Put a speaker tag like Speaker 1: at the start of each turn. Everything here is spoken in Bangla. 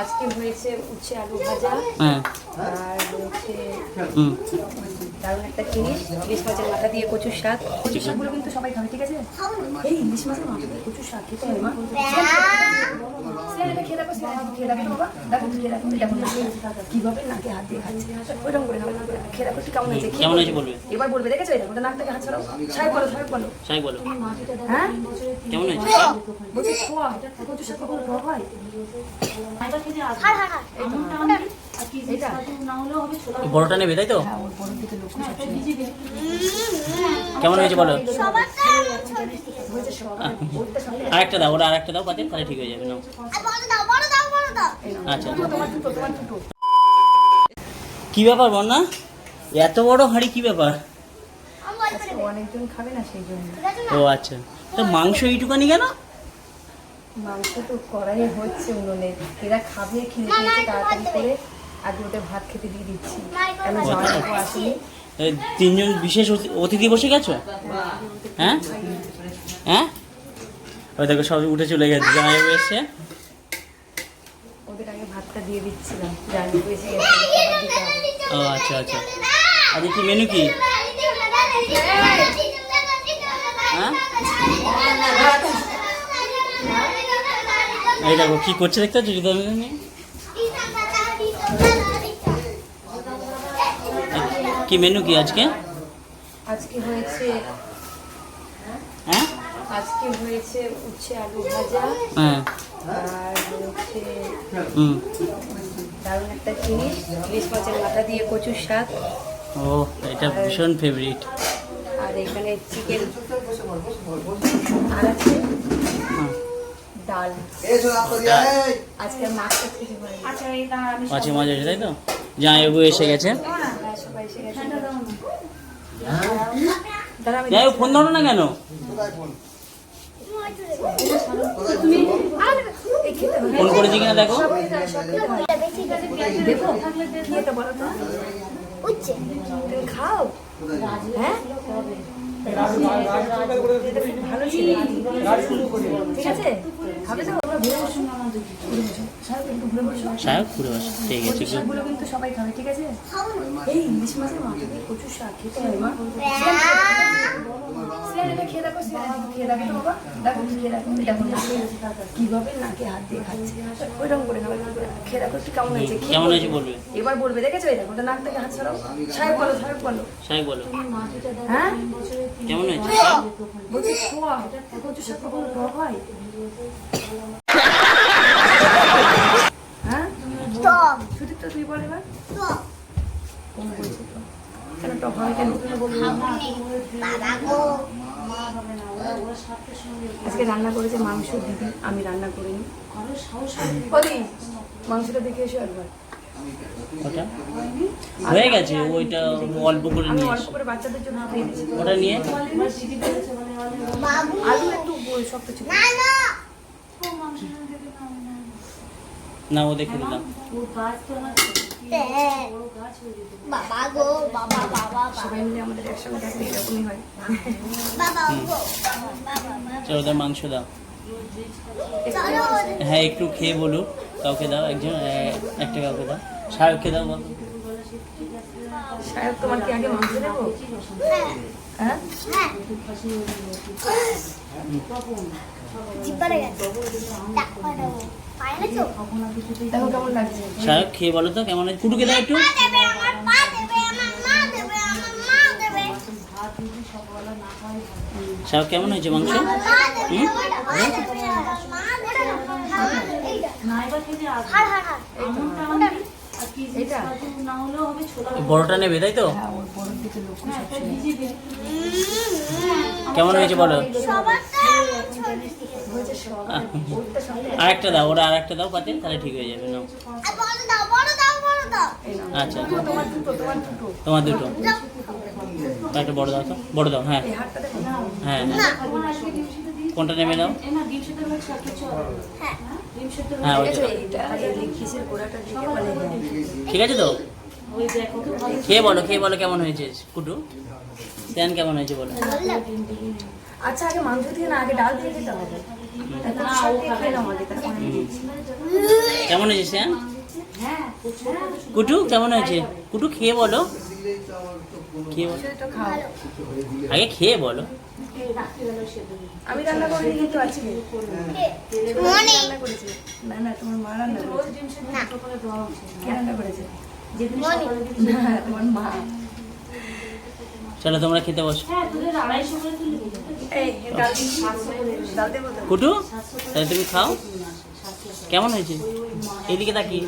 Speaker 1: আজকে হয়েছে উচ্ছে আলু ভাজা
Speaker 2: হ্যাঁ।
Speaker 1: আর হচ্ছে দারুণ একটা জিনিস ইলিশ মাছের মাথা দিয়ে কচুর শাক। কচুর শাকগুলো কিন্তু সবাই খাবে ঠিক আছে? এই ইলিশ মাছের মাথা কচুর শাক খেতে হয় এটা? এবার বলবে দেখেছ? এটা ওটা নাক থেকে হাত ছাড়াও। সাহেব বলো সাহেব বলো।
Speaker 2: সাই বলো।
Speaker 1: হ্যাঁ?
Speaker 2: কেমন হয়েছে?
Speaker 1: কচুর শাক কখনো হয়? এটা
Speaker 2: বড়টা নেবে তাই তো?
Speaker 1: হ্যাঁ ওর বড় দিকে লক্ষ্য সবসময়
Speaker 2: কেমন হয়েছে বলো?
Speaker 1: সঙ্গে
Speaker 2: আরেকটা দাও ওরা আরেকটা দাও পাতে তাহলে ঠিক হয়ে যাবে নাও। আচ্ছা আচ্ছা।
Speaker 1: তোমার দুটো তোমার
Speaker 2: কি ব্যাপার বন্যা? এত বড় হাঁড়ি কি ব্যাপার?
Speaker 1: আজকে অনেকজন খাবে না সেই জন্য।
Speaker 2: ও আচ্ছা। তো মাংস এইটুকানি কেন?
Speaker 1: মাংস তো কড়াইয়ে হচ্ছে উনুনে এরা খাবে খেয়ে পেয়েছে তাড়াতাড়ি করে আগে ওদের ভাত খেতে দিয়ে দিচ্ছি কেন জামাইবাবু আসেনি
Speaker 2: তিনজন বিশেষ অতি- অতিথি বসে গেছো হ্যাঁ হ্যাঁ ওই দেখো সব উঠে চলে গেছে জামাইবাবু এসছে
Speaker 1: ওদের আগে ভাতটা দিয়ে দিচ্ছিলাম জামাইবাবু এসে
Speaker 2: ও আচ্ছা আচ্ছা আজকে কি মেনু কি হ্যাঁ এই দেখো কি করছে দেখতে পাচ্ছ জুতো নিয়ে? কি মেনু কি আজকে?
Speaker 1: আজকে হয়েছে
Speaker 2: হ্যাঁ?
Speaker 1: আজকে হয়েছে উচ্ছে আলু ভাজা
Speaker 2: হ্যাঁ।
Speaker 1: আর হচ্ছে
Speaker 2: হুম।
Speaker 1: দারুণ একটা জিনিস ইলিশ মাছের মাথা দিয়ে কচুর শাক।
Speaker 2: ও এটা ভীষণ ফেভারিট
Speaker 1: আর এখানে চিকেন আর আছে ডাল আজকে মাছ কিছু
Speaker 2: মাঝে মাঝে তাই তো? জামাইবাবু এসে গেছে।
Speaker 1: হ্যাঁ, এসে গেছে।
Speaker 2: যাই হোক, ফোন ধরো না কেন। ফোন করেছি কিনা দেখো।
Speaker 1: খাও। হ্যাঁ? এটা ভালো ছিল ঠিক আছে ঘুরে বসো
Speaker 2: ঠিক আছে
Speaker 1: কিন্তু সবাই খাবে ঠিক আছে? এই ইলিশ মাছের মাথা দিয়ে কচুর শাক খেতে হয় দেখো দেখো দেখো লাগছে। নাকে হাত দিয়ে খাচ্ছে খেয়ে দেখো কেমন হয়েছে
Speaker 2: কেমন। হয়েছে
Speaker 1: এবার বলবে দেখেছ এটা ওটা নাক থেকে হাত ছাড়াও সাহেব বলো সাহেব বলো
Speaker 2: সাহেব বলো
Speaker 1: হ্যাঁ
Speaker 2: কেমন হয়েছে
Speaker 1: বলছি খোয়া হয় হ্যাঁ তো তুই বল কোন টক কেন আজকে রান্না করেছে মাংস দিদি। আমি রান্না করিনি। বলি মাংসটা দেখে এসো একবার।
Speaker 2: ওটা? হয়ে গেছে ওইটা অল্প করে
Speaker 1: আমি
Speaker 2: নিয়ে
Speaker 1: অল্প করে বাচ্চাদের জন্য
Speaker 2: ওটা নিয়ে?
Speaker 1: আলু একটু সব শক্ত ছিল।
Speaker 2: না। ও দেখে দিলাম
Speaker 3: বাবা গো বাবা বাবা বাবা।
Speaker 1: সবাই মিলে আমাদের একসঙ্গে থাকলে এরকমই হয়।
Speaker 3: বাবা গো।
Speaker 2: চলো ওদের মাংস দাও। হ্যাঁ একটু খেয়ে বলুক। কাউকে দাও একজন একটা কাউকে দাও। সাহেবকে দাও বলো।
Speaker 1: সাহেব তোমার কি আগে মাংস দেবো? হ্যাঁ।
Speaker 3: হ্যাঁ?
Speaker 1: দেখো কেমন লাগছে।
Speaker 2: সাহেব খেয়ে বলো তো কেমন কুটুকে দাও একটু। সাহেব কেমন হয়েছে মাংস? বড়টা নেবে তাই তো?
Speaker 1: হ্যাঁ সবসময়
Speaker 2: কেমন হয়েছে বলো? আরেকটা দাও ওরা আরেকটা দাও পাতে তাহলে ঠিক হয়ে যাবে নাও।
Speaker 3: আর বড় দাও বড় দাও বড় দাও।
Speaker 1: এই নাও।
Speaker 2: আচ্ছা।
Speaker 1: তোমার দুটো তোমার দুটো
Speaker 2: তোমার দুটো। একটা বড় দাও তো। বড় দাও হ্যাঁ।
Speaker 1: এই হাতটা দেখো
Speaker 2: হ্যাঁ। কোনটা নেমে দাও
Speaker 3: হ্যাঁ।
Speaker 2: হ্যাঁ ঠিক আছে তো? খেয়ে বলো খেয়ে বলো কেমন হয়েছে কুটু? দেন কেমন হয়েছে বলো।
Speaker 1: আচ্ছা আগে মাংস দিয়ে না আগে ডাল দিয়ে দিতে হবে।
Speaker 2: কেমন হয়েছে শ্যাম? কুটু কেমন হয়েছে? কুটু খেয়ে বলো। খেয়ে বলো।
Speaker 1: খাও
Speaker 2: আগে খেয়ে বলো।
Speaker 1: আমি রান্না কিন্তু আজকে
Speaker 3: মনে।
Speaker 1: না না তোমার মা রান্না করেছে।
Speaker 3: না।
Speaker 1: রান্না করেছে? তোমার মা।
Speaker 2: চলো তোমরা খেতে বসো।
Speaker 1: তো।
Speaker 2: কুটু তাহলে তুমি খাও। কেমন হয়েছে? এদিকে তাকিয়ে।